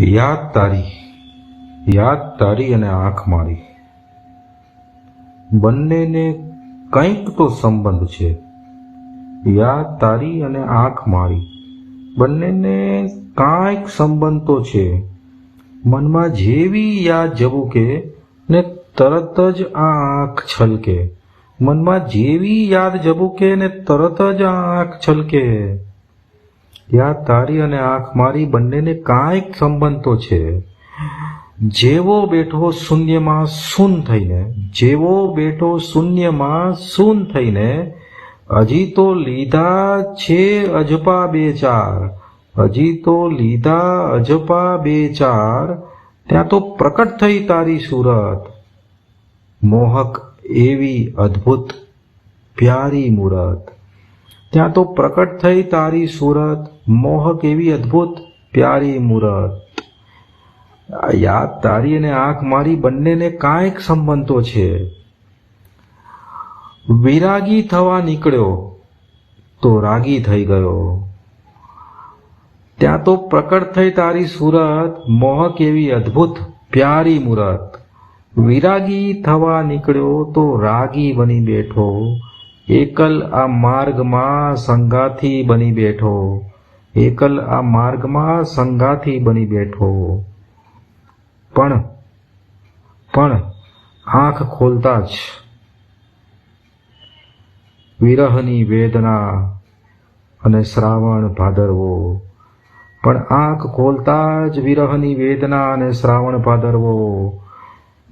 યાદ તારી યાદ તારી અને આંખ મારી. બંનેને કંઈક તો સંબંધ છે. યાદ તારી અને આંખ મારી. બંનેને કાંઈક સંબંધ તો છે. મનમાં જેવી યાદ જવું કે ને તરત જ આંખ છલકે. મનમાં જેવી યાદ જવું કે ને તરત જ આંખ છલકે. યાદ તારી અને આંખ મારી બંનેને કાંઈક સંબંધ તો છે. જેવો બેઠો શૂન્યમાં શૂન થઈને, જેવો બેઠો શૂન્યમાં શૂન થઈને, હજી તો લીધા છે અજપા બે ચાર, હજી તો લીધા અજપા બે ચાર, ત્યાં તો પ્રકટ થઈ તારી સુરત. મોહક એવી અદ્ભુત, પ્યારી મૂરત. ત્યાં તો પ્રકટ થઈ તારી સુરત મોહક એવી અદ્ભુત, પ્યારી મૂરત. યાદ તારી અને આંખ મારી બંનેને કાંઈક સંબંધો છે. વિરાગી થવા નીકળ્યો, તો રાગી થઈ ગયો. ત્યાં તો પ્રકટ થઈ તારી સુરત મોહક એવી અદ્ભુત, પ્યારી મૂરત. વિરાગી થવા નીકળ્યો, તો રાગી બની બેઠો. એકલ આ માર્ગમાં સંગાથી બની બેઠો. એકલ આ માર્ગમાં સંગાથી બની બેઠો. પણ પણ આંખ ખોલતા જ વિરહની વેદના અને શ્રાવણ ભાદરવો. પણ આંખ ખોલતા જ વિરહની વેદના અને શ્રાવણ ભાદરવો.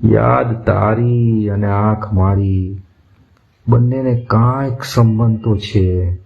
યાદ તારી અને આંખ મારી. બંનેને કાંઈક સંબંધ તો છે.